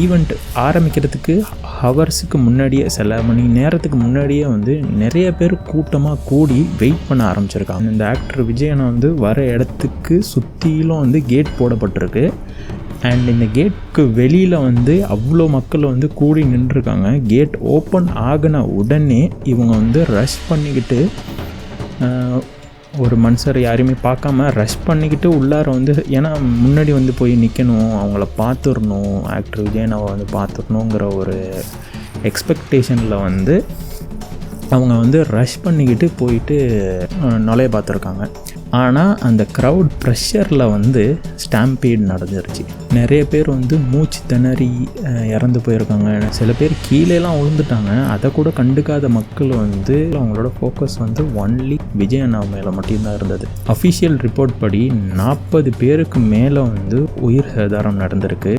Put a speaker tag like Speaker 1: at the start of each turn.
Speaker 1: Event ஆரம்பிக்கிறதுக்கு ஹவர்ஸுக்கு முன்னாடியே சில மணி நேரத்துக்கு முன்னாடியே வந்து நிறைய பேர் கூட்டமாக கூடி வெயிட் பண்ண ஆரம்பிச்சிருக்காங்க. இந்த ஆக்டர் விஜயனை வந்து வர இடத்துக்கு சுற்றிலும் வந்து கேட் போடப்பட்டிருக்கு. அண்ட் இந்த கேட்டுக்கு வெளியில் வந்து அவ்வளோ மக்கள் வந்து கூடி நின்றுருக்காங்க. கேட் ஓப்பன் ஆகின உடனே இவங்க வந்து ரஷ் பண்ணிக்கிட்டு ஒரு மனுஷர் யாரையுமே பார்க்காம ரஷ் பண்ணிக்கிட்டு உள்ளார வந்து ஏன்னா முன்னாடி வந்து போய் நிற்கணும் அவங்கள பார்த்துடணும் ஆக்டர் விஜயனாவை வந்து பார்த்துடணுங்கிற ஒரு எக்ஸ்பெக்டேஷனில் வந்து அவங்க வந்து ரஷ் பண்ணிக்கிட்டு போயிட்டு நுழைய பார்த்துருக்காங்க. ஆனால் அந்த க்ரௌட் ப்ரெஷரில் வந்து ஸ்டாம்பீட் நடந்துருச்சு. நிறைய பேர் வந்து மூச்சு திணறி இறந்து போயிருக்காங்க. சில பேர் கீழேலாம் விழுந்துட்டாங்க. அதை கூட கண்டுக்காத மக்கள் வந்து அவங்களோட ஃபோக்கஸ் வந்து ஒன்லி விஜய் அண்ணா மேலே மட்டும்தான் இருந்தது. அஃபிஷியல் ரிப்போர்ட் படி நாற்பது பேருக்கு மேலே வந்து உயிர் சேதாரம் நடந்திருக்கு.